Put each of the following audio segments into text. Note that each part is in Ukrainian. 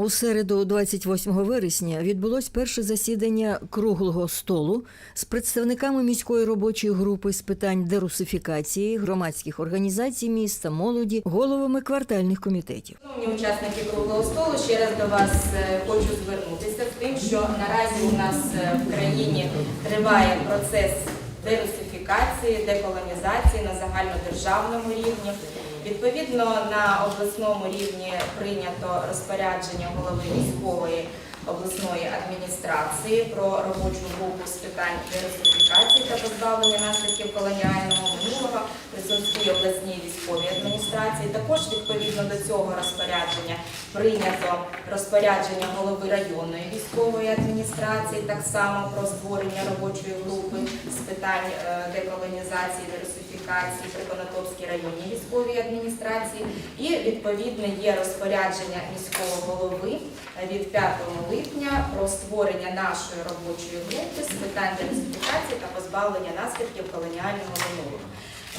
У середу, 28 вересня, відбулось перше засідання круглого столу з представниками міської робочої групи з питань дерусифікації, громадських організацій міста, молоді, головами квартальних комітетів. Шановні учасники круглого столу, ще раз до вас е, хочу звернутися з тим, що наразі у нас е, в країні триває процес дерусифікації, деколонізації на загальнодержавному рівні. Відповідно, на обласному рівні прийнято розпорядження голови військової обласної адміністрації про робочу групу з питань дерусифікації та позбавлення наслідків колоніального минулого при Сумській обласній військовій адміністрації. Також відповідно до цього розпорядження прийнято розпорядження голови районної військової адміністрації, так само про створення робочої групи з питань е, деколонізації, дерусифікації при Конотопській районній військовій адміністрації. І відповідне є розпорядження міського голови е, від 5 липня про створення нашої робочої групи з питань дерусифікації та позбавлення наслідків колоніального минулого.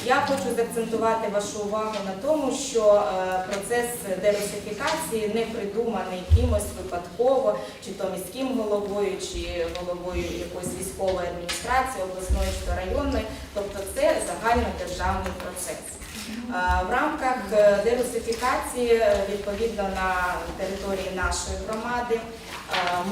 Я хочу заакцентувати вашу увагу на тому, що е, процес дерусифікації не придуманий кимось випадково, чи то міським головою, чи головою якоїсь військової адміністрації, обласної чи районної. Тобто це загальнодержавний процес. Е, В рамках е, дерусифікації, відповідно на території нашої громади,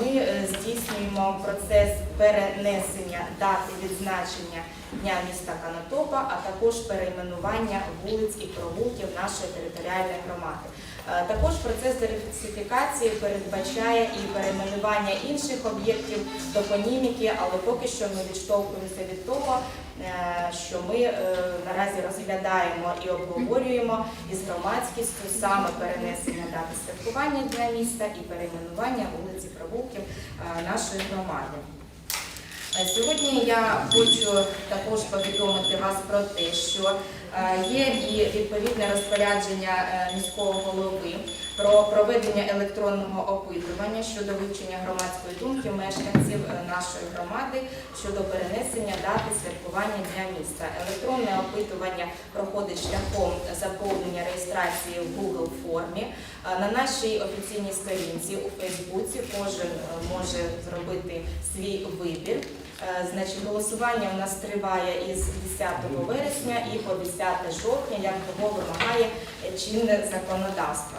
ми здійснюємо процес перенесення дати відзначення Дня міста Канатопа, а також перейменування вулиць і провулків нашої територіальної громади. Е, Також процес дерусифікації передбачає і перейменування інших об'єктів топоніміки, але поки що ми відштовхуємося від того, е, що ми е, наразі розглядаємо і обговорюємо із громадськістю саме перенесення дати святкування Дня міста і перейменування вулиці провулків е, нашої громади. Е, Сьогодні я хочу також повідомити вас про те, що е, є і відповідне розпорядження е, міського голови про проведення електронного опитування щодо вивчення громадської думки мешканців нашої громади щодо перенесення дати святкування Дня міста. Електронне опитування проходить шляхом заповнення реєстрації в Google формі. На нашій офіційній сторінці у Фейсбуці кожен може зробити свій вибір. Е, Значить, голосування у нас триває із 10 вересня і по 10 жовтня, як того вимагає чинне законодавство.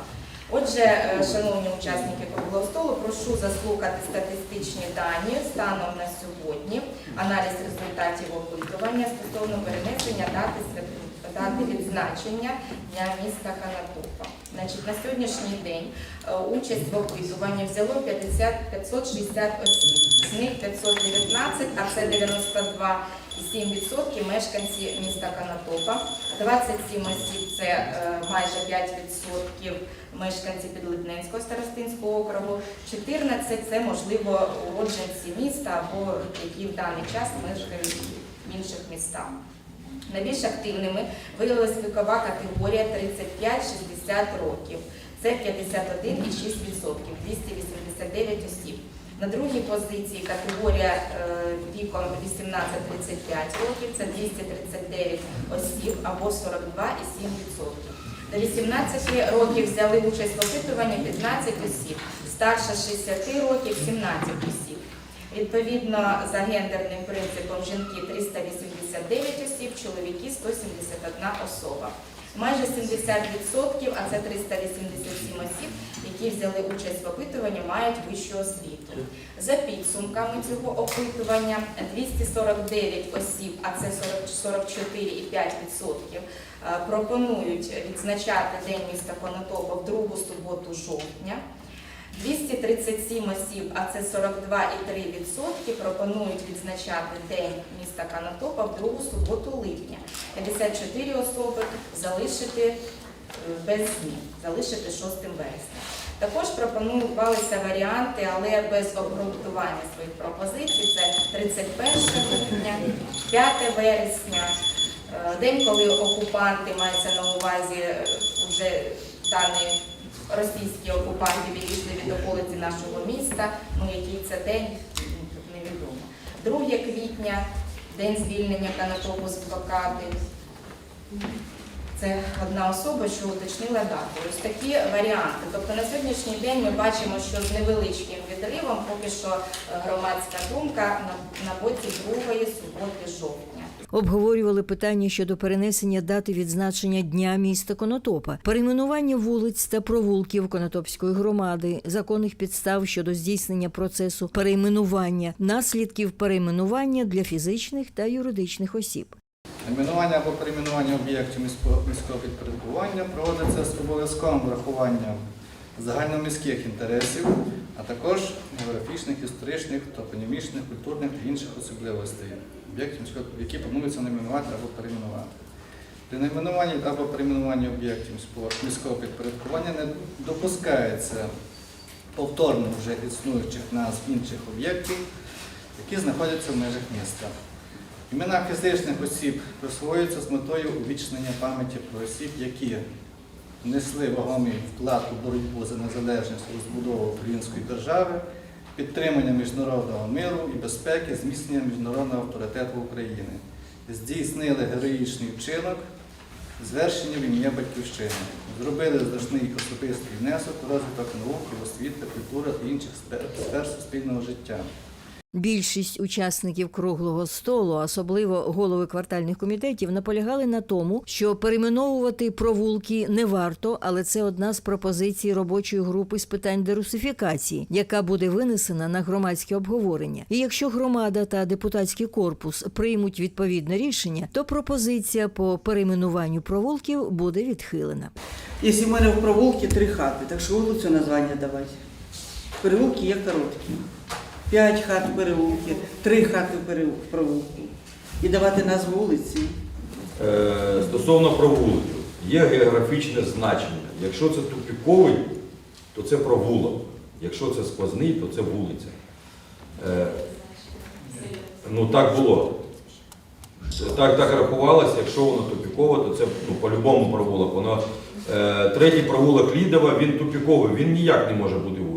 Отже, е, шановні учасники круглого столу, прошу заслухати статистичні дані станом на сьогодні, аналіз результатів опитування стосовно перенесення дати свят- дати відзначення Дня міста Канатопа. Значить, на сьогоднішній день е, участь в опитуванні взяло 50 560 осіб, з них 519, а це 92,7% мешканці міста Канатопа, 27 осіб це е, майже 5% мешканці Підлипненського старостинського округу, 14 це можливо уродженці міста або які в даний час мешкають в інших містах. Найбільш активними виявилась вікова категорія 35-60 років. Це 51,6%, 289 осіб. На другій позиції категорія е, віком 18-35 років це 239 осіб або 42,7%. До 18 років взяли участь в опитуванні 15 осіб, старше 60 років 17 осіб. Відповідно, за гендерним принципом жінки 389 осіб, чоловіки 171 особа. Майже 70%, а це 387 осіб, які взяли участь в опитуванні, мають вищу освіту. За підсумками цього опитування 249 осіб, а це 40 44,5%, е, пропонують відзначати День міста Конотопа в другу суботу жовтня. 237 осіб, а це 42,3%, пропонують відзначати День міста Канатопа в другу суботу липня. 54 особи залишити е, без змін, залишити 6 вересня. Також пропонувалися варіанти, але без обґрунтування своїх пропозицій. Це 31 липня, 5 вересня, е, день, коли окупанти мається на увазі е, вже даний російські окупанти відійшли від околиці нашого міста. Ну, який це день, невідомо. 2 квітня, день звільнення Канатопу з блокади. Це одна особа, що уточнила дату. Ось такі варіанти. Тобто на сьогоднішній день ми бачимо, що з невеличким відривом поки що громадська думка на, боці другої суботи жовтня. Обговорювали питання щодо перенесення дати відзначення Дня міста Конотопа, перейменування вулиць та провулків Конотопської громади, законних підстав щодо здійснення процесу перейменування, наслідків перейменування для фізичних та юридичних осіб. Найменування або перейменування об'єктів міського, підпорядкування проводиться з обов'язковим врахуванням загальноміських інтересів, а також географічних, історичних, топонімічних, культурних та інших особливостей об'єктів, міського, які планується найменувати або перейменувати. При найменуванні або перейменуванні об'єктів міського, підпорядкування не допускається повторно вже існуючих назв інших об'єктів, які знаходяться в межах міста. Імена фізичних осіб присвоюються з метою увічнення пам'яті про осіб, які внесли вагомий вклад у боротьбу за незалежність розбудову української держави, підтримання міжнародного миру і безпеки, зміцнення міжнародного авторитету України, здійснили героїчний вчинок, звершення в ім'я Батьківщини, зробили значний особистий внесок у розвиток науки, освіти, культури та інших сфер сфер суспільного життя. Більшість учасників круглого столу, особливо голови квартальних комітетів, наполягали на тому, що перейменовувати провулки не варто, але це одна з пропозицій робочої групи з питань дерусифікації, яка буде винесена на громадське обговорення. І якщо громада та депутатський корпус приймуть відповідне рішення, то пропозиція по перейменуванню провулків буде відхилена. Якщо в мене в провулці три хати, так що вулицю названня давати. Переулки є короткі. П'ять хат в переулки, три хати в. І давати назву вулиці. Е, Стосовно провулків, є географічне значення. Якщо це тупіковий, то це провулок. Якщо це сквозний, то це вулиця. Е, Ну так було. Так, так рахувалося, якщо воно тупікове, то це ну, по-любому провулок. Воно, е, третій провулок Лідова, він тупіковий, він ніяк не може бути вулицею.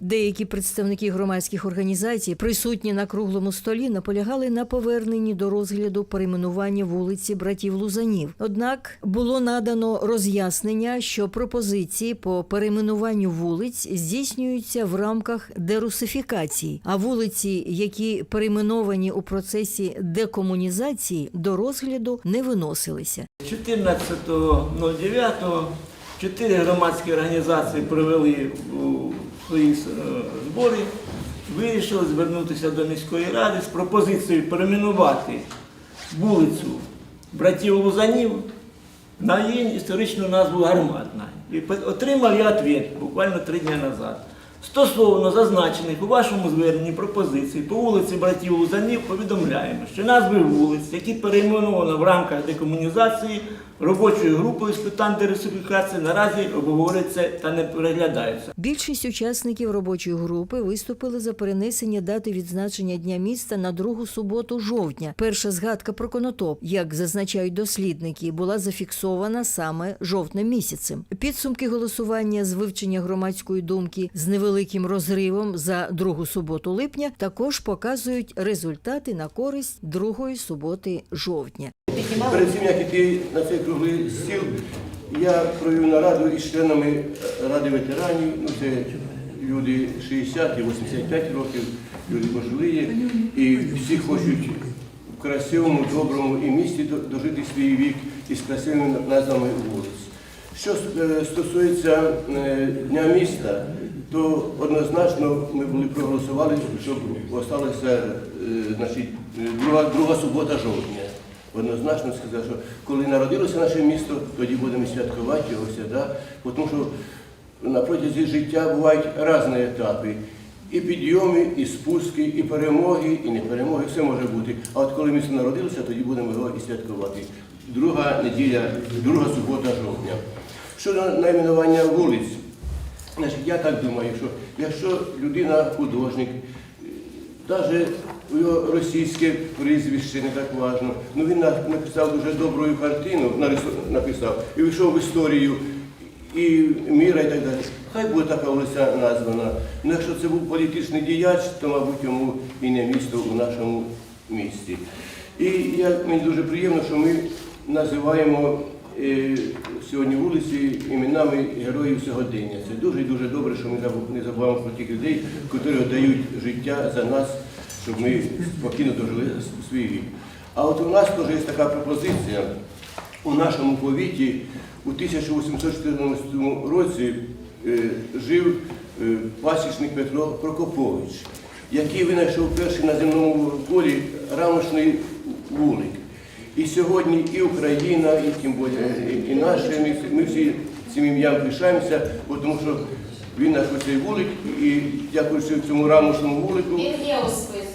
Деякі представники громадських організацій, присутні на круглому столі, наполягали на поверненні до розгляду перейменування вулиці братів Лузанів. Однак було надано роз'яснення, що пропозиції по перейменуванню вулиць здійснюються в рамках дерусифікації, а вулиці, які перейменовані у процесі декомунізації, до розгляду не виносилися. 14.09 чотири громадські організації провели свої е, збори, вирішили звернутися до міської ради з пропозицією перейменувати вулицю братів Лузанів на її історичну назву Гарматна. І отримав я відповідь буквально три дні назад. Стосовно зазначених у вашому зверненні пропозицій по вулиці братів Лузанів повідомляємо, що назви вулиць, які перейменовано в рамках декомунізації робочою групою з питань дерусифікації, наразі обговорюються та не переглядаються. Більшість учасників робочої групи виступили за перенесення дати відзначення Дня міста на другу суботу жовтня. Перша згадка про конотоп, як зазначають дослідники, була зафіксована саме жовтним місяцем. Підсумки голосування з вивчення громадської думки з невеликим розривом за другу суботу липня також показують результати на користь другої суботи жовтня. Перед цим як іти на цей круглий стіл, я провів нараду із членами Ради ветеранів. Ну, це люди 60 і 85 років, люди пожилі, і всі хочуть в красивому, доброму і місті дожити свій вік із красивими назвами вулиць. Що е, стосується е, Дня міста, то однозначно ми були проголосували, щоб залишилася е, значить, друга, друга субота жовтня. Однозначно сказав, що коли народилося наше місто, тоді будемо святкувати його свята, тому що на протязі життя бувають різні етапи. І підйоми, і спуски, і перемоги, і не перемоги, все може бути. А от коли місто народилося, тоді будемо його і святкувати. Друга неділя, друга субота жовтня. Щодо найменування вулиць, значить, я так думаю, що якщо людина художник, навіть російське прізвище не так важно. Ну він написав дуже добру картину, написав, і вийшов в історію і міра, і так далі. Хай буде така вулиця названа. Ну, якщо це був політичний діяч, то, мабуть, йому і не місто у нашому місті. І я, мені дуже приємно, що ми називаємо е, сьогодні вулиці іменами героїв сьогодення. Це дуже дуже добре, що ми не забуваємо про тих людей, які дають життя за нас, щоб ми спокійно дожили свій вік. А от у нас теж є така пропозиція. У нашому повіті у 1814 році е, жив е, пасічник Петро Прокопович, який винайшов перший на земному полі рамочний вулик. І сьогодні і Україна, і тим більше і, і наші, ми, всі- цим ім'ям пишаємося, тому що він наш цей вулик, і дякуючи цьому рамочному вулику. Він є у списку.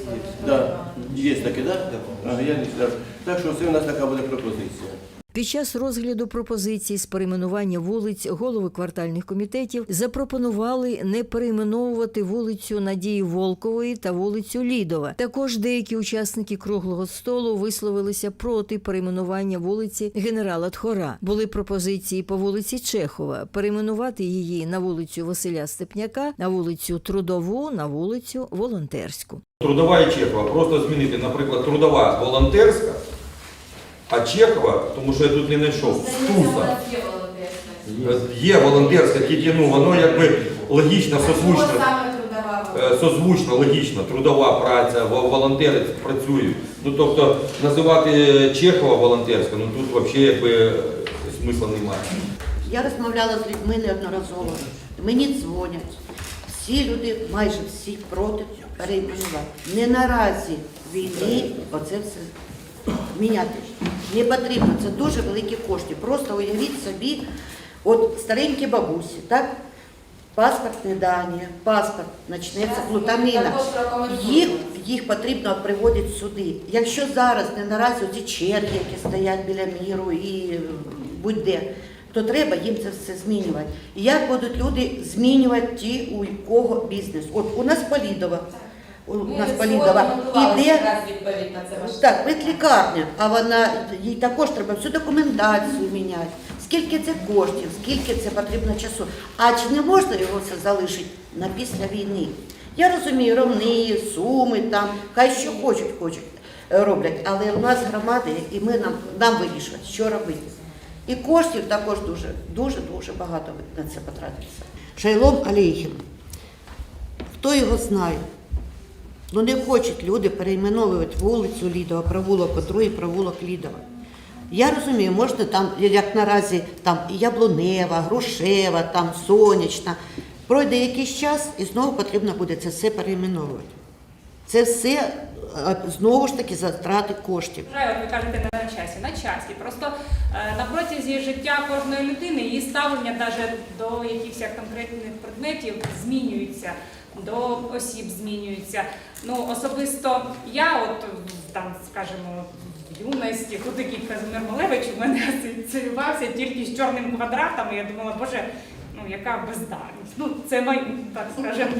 Да, є таке, так? Да? Я не знаю. Так що це у нас така буде пропозиція. Під час розгляду пропозицій з перейменування вулиць голови квартальних комітетів запропонували не перейменовувати вулицю Надії Волкової та вулицю Лідова. Також деякі учасники круглого столу висловилися проти перейменування вулиці генерала Тхора. Були пропозиції по вулиці Чехова перейменувати її на вулицю Василя Степняка, на вулицю Трудову, на вулицю Волонтерську. Трудова і Чехова. Просто змінити, наприклад, трудова волонтерська, а Чехова, тому що я тут не знайшов, Стуса. Е, Є волонтерська, тільки ну, воно якби логічно, созвучно. Е, Созвучно, логічно, трудова праця, волонтери працюють. Ну тобто називати Чехова волонтерська, ну тут взагалі якби смисла немає. Я розмовляла з людьми неодноразово. Мені дзвонять. Всі люди, майже всі проти перейменувати. Не наразі війни оце все міняти. Не потрібно. Це дуже великі кошти. Просто уявіть собі, от старенькі бабусі, так? Паспортні дані, паспорт, почнеться прокоментуйте. Їх, їх потрібно приводити сюди. Якщо зараз не наразі ці черги, які стоять біля міру і будь-де, то треба їм це все змінювати. І як будуть люди змінювати ті, у кого бізнес? От у нас Полідова. У Ми нас від Полідова іде відповідь на це ваше. так, ветлікарня, а вона їй також треба всю документацію міняти. Скільки це коштів, скільки це потрібно часу. А чи не можна його це залишити на після війни? Я розумію, ровни, суми там, хай що хочуть, хочуть е, роблять. Але у нас громади, і ми нам, нам вирішувати, що робити. І коштів також дуже, дуже, дуже багато на це потратиться. Шайлом Алейхім. Хто його знає? Ну не хочуть люди перейменовувати вулицю Лідова, провулок, другий провулок Лідова. Я розумію, можна там, як наразі, там і Яблунева, Грушева, там Сонячна. Пройде якийсь час і знову потрібно буде це все перейменовувати. Це все е, знову ж таки затрати коштів. Ви кажете не на часі, на часі. Просто е, на протязі життя кожної людини її ставлення навіть до якихось конкретних предметів змінюється, до осіб змінюється. Ну особисто я, от там, скажімо, в юності, такий Казимир Малевич у мене асоціювався тільки з чорним квадратом. І я думала, боже, ну яка бездарність. Ну це май, так скажемо.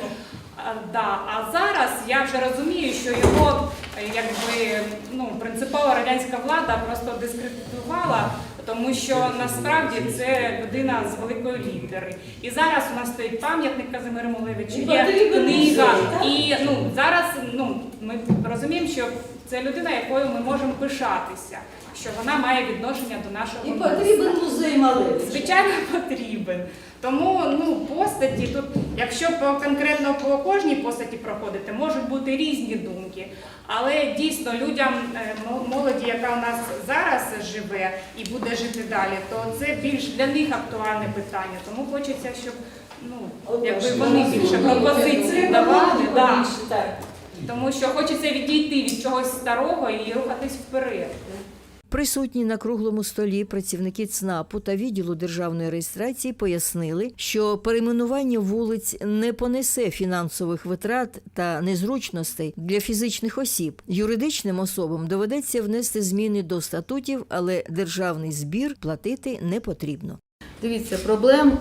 А, Да, а зараз я вже розумію, що його е, якби ну принципова радянська влада просто дискредитувала, тому що насправді це людина з великої літери. І зараз у нас стоїть пам'ятник Казимиру Малевичу, є книга. І ну зараз ну ми розуміємо, що це людина, якою ми можемо пишатися, що вона має відношення до нашого І міста. потрібен музей Малевича. Звичайно, потрібен. Тому ну постаті тут, якщо по конкретно по кожній постаті проходити, можуть бути різні думки. Але дійсно людям е, молоді, яка у нас зараз живе і буде жити далі, то це більш для них актуальне питання. Тому хочеться, щоб ну якби вони більше пропозиції давали. Да. Тому що хочеться відійти від чогось старого і рухатись вперед. Присутні на круглому столі працівники ЦНАПу та відділу державної реєстрації пояснили, що перейменування вулиць не понесе фінансових витрат та незручностей для фізичних осіб. Юридичним особам доведеться внести зміни до статутів, але державний збір платити не потрібно. Дивіться, проблем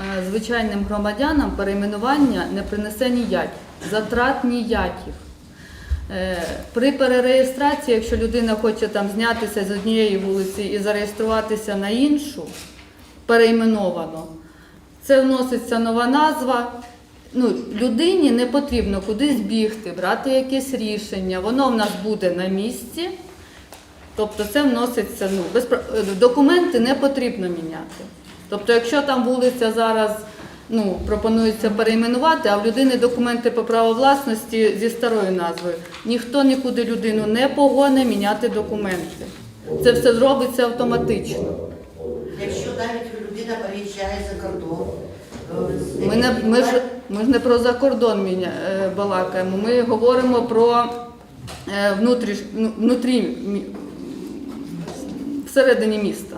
е, звичайним громадянам перейменування не принесе ніяких, затрат ніяких. Е, При перереєстрації, якщо людина хоче там знятися з однієї вулиці і зареєструватися на іншу, перейменовано, це вноситься нова назва. Ну, людині не потрібно кудись бігти, брати якесь рішення. Воно в нас буде на місці. Тобто це вноситься, ну, без, е, документи не потрібно міняти. Тобто, якщо там вулиця зараз ну, пропонується перейменувати, а в людини документи по праву власності зі старою назвою, ніхто нікуди людину не погоне міняти документи. Це все зробиться автоматично. Якщо навіть людина переїжджає за кордон, е, Ми, не, ми, ж, ми ж не про закордон міня, е, балакаємо, ми говоримо про е, ну, внутрі, всередині міста.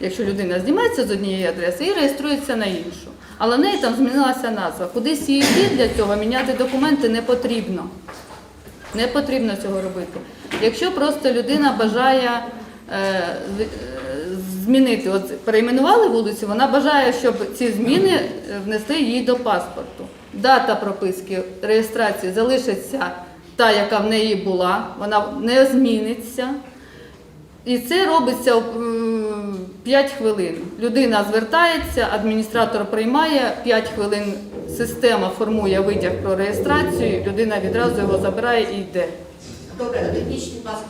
Якщо людина знімається з однієї адреси і реєструється на іншу. Але в неї там змінилася назва. Кудись її йти для цього міняти документи не потрібно. Не потрібно цього робити. Якщо просто людина бажає е, е, змінити, от перейменували вулицю, вона бажає, щоб ці зміни е, внесли їй до паспорту. Дата прописки реєстрації залишиться та, яка в неї була, вона не зміниться. І це робиться 5 хвилин. Людина звертається, адміністратор приймає 5 хвилин. Система формує витяг про реєстрацію, людина відразу його забирає і йде. добре, а технічний паспорт.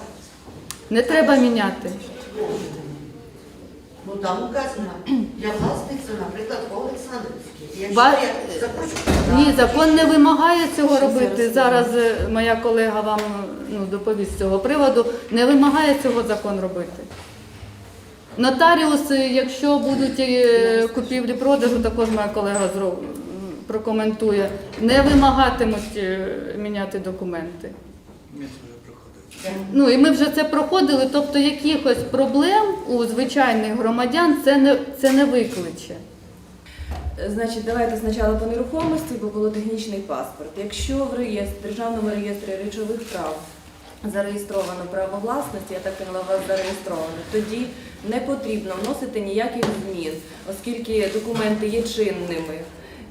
Не треба міняти. Ну там указано, для власниці, наприклад. Якщо Ва- я захочу Ні, закон не вимагає цього робити. Зараз е, моя колега вам ну, доповість з цього приводу. Не вимагає цього закон робити. Нотаріуси, якщо будуть е, купівлі-продажу, також моя колега прокоментує, не вимагатимуть е, міняти документи. Ну і ми вже це проходили, тобто якихось проблем у звичайних громадян це не, це не викличе. Значить, давайте спочатку по нерухомості, бо було технічний паспорт. Якщо в реєстрі, в державному реєстрі речових прав зареєстровано право власності, я так у вас зареєстровано, тоді не потрібно вносити ніяких змін, оскільки документи є чинними.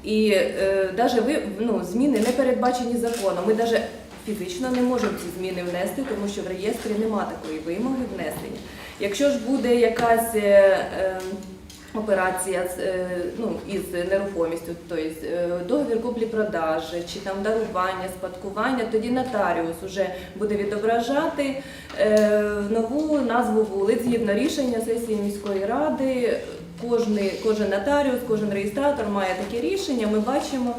І е, даже ви, ну, зміни не передбачені законом. Ми навіть фізично не можемо ці зміни внести, тому що в реєстрі нема такої вимоги внесення. Якщо ж буде якась е, е, операція е, ну, із нерухомістю, тобто е, договір куплі-продажі чи там дарування, спадкування, тоді нотаріус вже буде відображати е, нову назву вулиць згідно рішення сесії міської ради. Кожний, кожен нотаріус, кожен реєстратор має таке рішення. Ми бачимо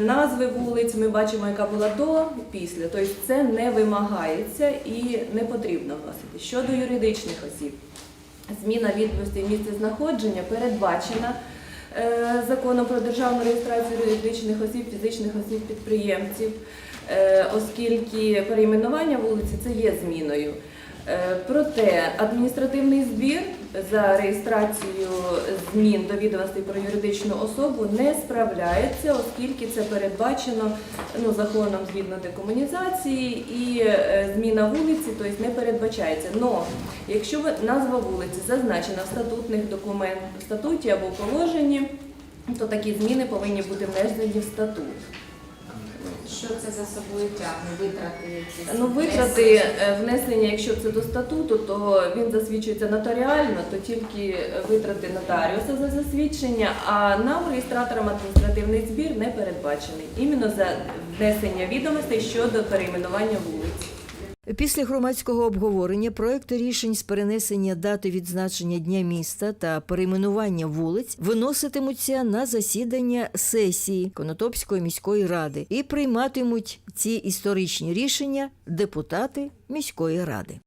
назви вулиць, ми бачимо, яка була до після. Тобто це не вимагається і не потрібно вносити. Щодо юридичних осіб, зміна відомостей місця знаходження передбачена е, законом про державну реєстрацію юридичних осіб, фізичних осіб підприємців, е, оскільки перейменування вулиці це є зміною. Е, Проте адміністративний збір за реєстрацію змін до відомостей про юридичну особу не справляється, оскільки це передбачено ну, законом згідно декомунізації і е, зміна вулиці, тобто не передбачається. Но якщо назва вулиці зазначена в статутних документах, в статуті або в положенні, то такі зміни повинні бути внесені в статут. Що це за собою тягне? Витрати якісь? Ну, витрати е, внесення, якщо це до статуту, то він засвідчується нотаріально, то тільки е, витрати нотаріуса за засвідчення, а нам, реєстраторам, адміністративний збір не передбачений. Іменно за внесення відомостей щодо перейменування вулиць. Після громадського обговорення проекти рішень з перенесення дати відзначення Дня міста та перейменування вулиць виноситимуться на засідання сесії Конотопської міської ради і прийматимуть ці історичні рішення депутати міської ради.